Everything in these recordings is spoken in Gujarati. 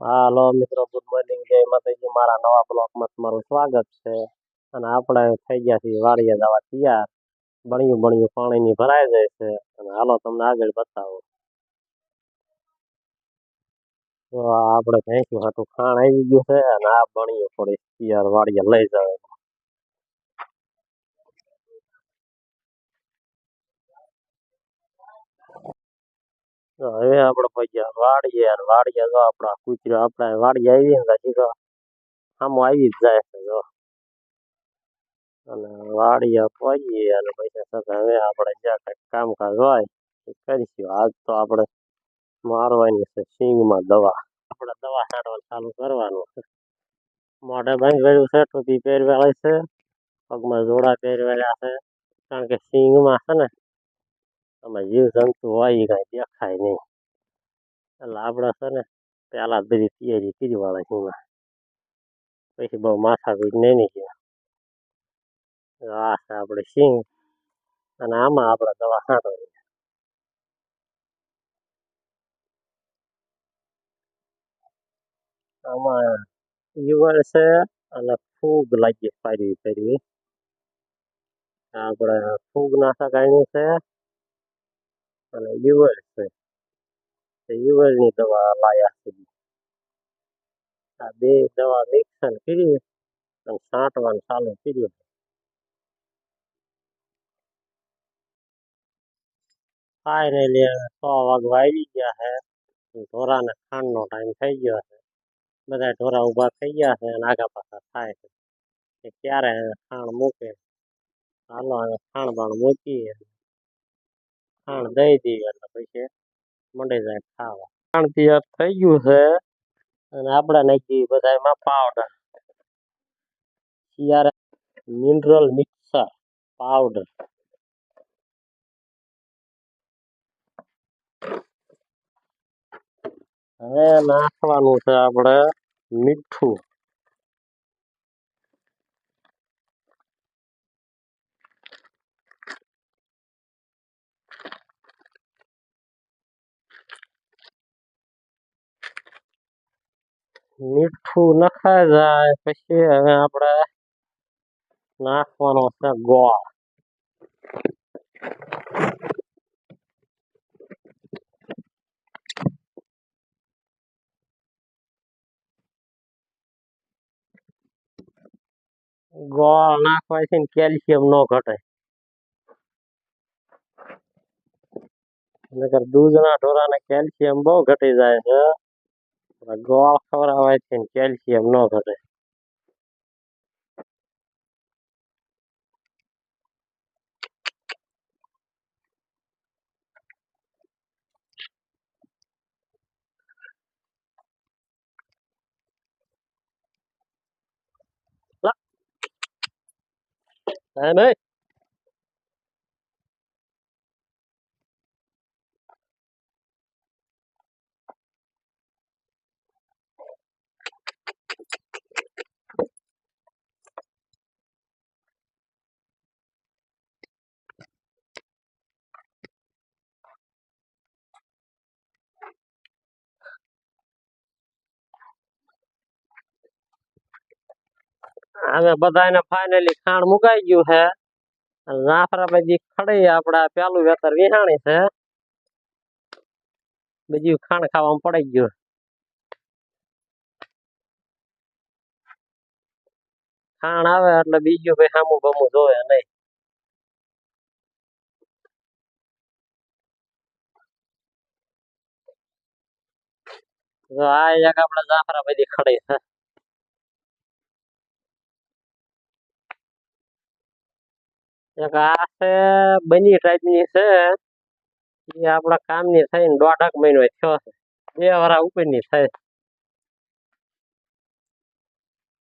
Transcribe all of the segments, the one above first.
હાલો મિત્રો ગુડ મોર્નિંગ જય માતાજી. મારા નવા બ્લોગમાં તમારું સ્વાગત છે. અને આપણે થઈ ગયા છીએ વાડીએ જવા તૈયાર. બણિયું બણિયું પાણીની ભરાઈ જાય છે. અને હાલો તમને આગળ બતાવો. તો આપણે ભેંસું હાટું ખાણ આવી ગયું છે. અને આ બણિયું થોડી તૈયાર વાડીએ લઈ જાય તો હવે આપણે પહોંચ્યા વાડીએ અને વાડીએ જો આપણા કૂતરો આપણા વાડીએ આવી ને પછી તો આમ આવી જ જાય છે જો. અને વાડીએ પહોંચીએ અને પછી સાથે હવે આપણે જ્યાં કંઈક કામકાજ હોય એ કરીશું. આજ તો આપણે મારવાની છે સિંગમાં દવા. આપણે દવા છાંટવાનું ચાલુ કરવાનું છે. મોઢે ભાઈ કર્યું છે, ટોપી પહેરવેલી છે, પગમાં જોડા પહેરવેલા છે. કારણ કે સિંગમાં છે ને તમે જીવ હોય એ દેખાય નહીં. એટલે આપણે છે ને પહેલા બધી તૈયારી કરી વાળા સિંગમાં પછી બહુ માથાકૂટ નહીં કે આ છે આપણે સિંગ અને આમાં આપણે દવા છાંટવાની આમાં યુવર છે અને ફૂગ લાગી ફારી ફેરવી આપણે ફૂગ નાશક આવ્યું છે. અને યુવર છે યુવરની દવા લાયા છે આ બે દવા મિક્સન કરી અને છાંટવાનું ચાલુ કર્યું ફાઇનલી સો વાગવા આવી ગયા છે ઢોરાને ખાંડનો ટાઈમ થઈ ગયો છે બધા ઢોરા ઊભા થઈ ગયા છે અને આગા પાછા થાય છે ક્યારે ખાણ મૂકે હાલો હવે ખાણ બાણ મૂકીએ ખાણ દઈ દઈએ એટલે પછી મંડી જાય ખાવા. ખાણ તૈયાર થઈ ગયું છે અને આપણે નાખી બધામાં પાવડર ત્યારે મિનરલ મિક્સર પાવડર હવે નાખવાનું છે આપણે મીઠું. મીઠું નખાઈ જાય, પછી હવે આપણે નાખવાનો છે ગોળ. ગોળ નાખવાથી ને કેલ્શિયમ ન ઘટે. નકર દૂધના ઢોરાને કેલ્શિયમ બહુ ઘટી જાય છે. ગોળ ખવડાવવાથી ને કેલ્શિયમ ન ઘટે હે નહીં હવે બધાને ફાઇનલી ખાણ મુકાઈ ગયું છે. અને જાફરા બધી ખડી આપડા પેલું વેતર વિહાણી છે. બીજું ખાણ ખાવામાં પડી ગયું. ખાણ આવે એટલે બીજું કઈ સામું બમું જોવે નહીં. જો આ એક આપડે જાફરા બધી ખડી છે. એક આ છે બની ટાઈપની છે. એ આપણા કામની થઈને દોઢક મહિનો થયો છે. બે વરા ઉપરની થઈ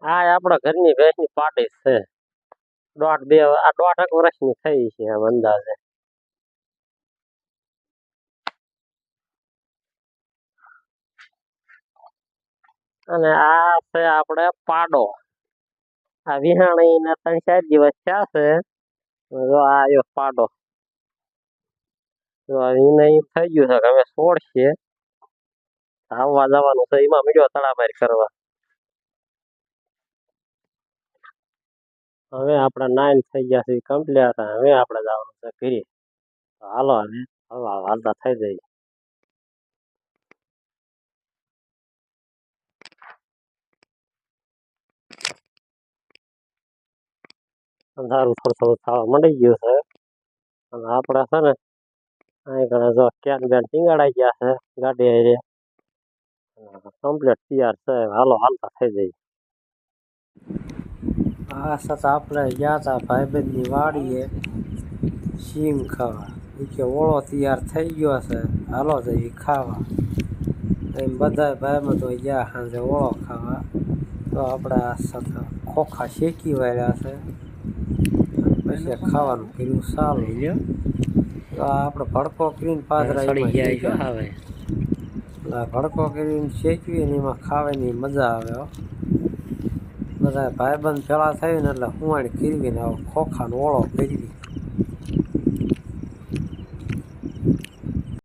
આ આપણા ઘરની ભેંસની પાડી છે. દોઢ બે આ દોઢક વર્ષની થઈ છે આમ અંદાજે. અને આ છે આપણે પાડો. આ વિહાણી ને ત્રણ ચાર દિવસ થયા છે. જો આ આવ્યો પાડો. તો એને થઈ ગયું છે હવે છોડશે. આવવા જવાનું છે, એમાં મીડિયો તડામાર કરવા. હવે આપણા નાઇન થઈ ગયા છે કમ્પ્લીટ હવે આપણે જવાનું છે ઘરે. હાલો હવે. હવા હાલતા થઈ જાય. અંધારું થોડું થોડું થવા માંડી ગયું છે અને આપણે છે ને અહીં ઘણા જો કેન બેન ટીંગાડાઈ ગયા છે ગાડી હારે કમ્પ્લીટ તૈયાર છે હાલો હાલતા થઈ જાય આ સાથે આપણે ગયા હતા ભાઈબંધની વાડીએ શીંગ ખાવા એ કે ઓળો તૈયાર થઈ ગયો છે હાલો જઈએ ખાવા એમ બધા ભાઈમાં તો ગયા સાંજે ઓળો ખાવા તો આપણે આ સાથે ખોખા શેકી વાળ્યા છે પછી ખાવાનું કર્યું સારું. તો આ આપણે ભડકો કરીને પાદરા એમાં શેક્યા. હવે એટલે આ ભડકો કરીને શેકવી ને એમાં ખાવાની મજા આવે બધા ભાઈબંધ પેલા થયું ને એટલે હુંવાણી કરવી ને આવો ખોખાનો ઓળો કરવી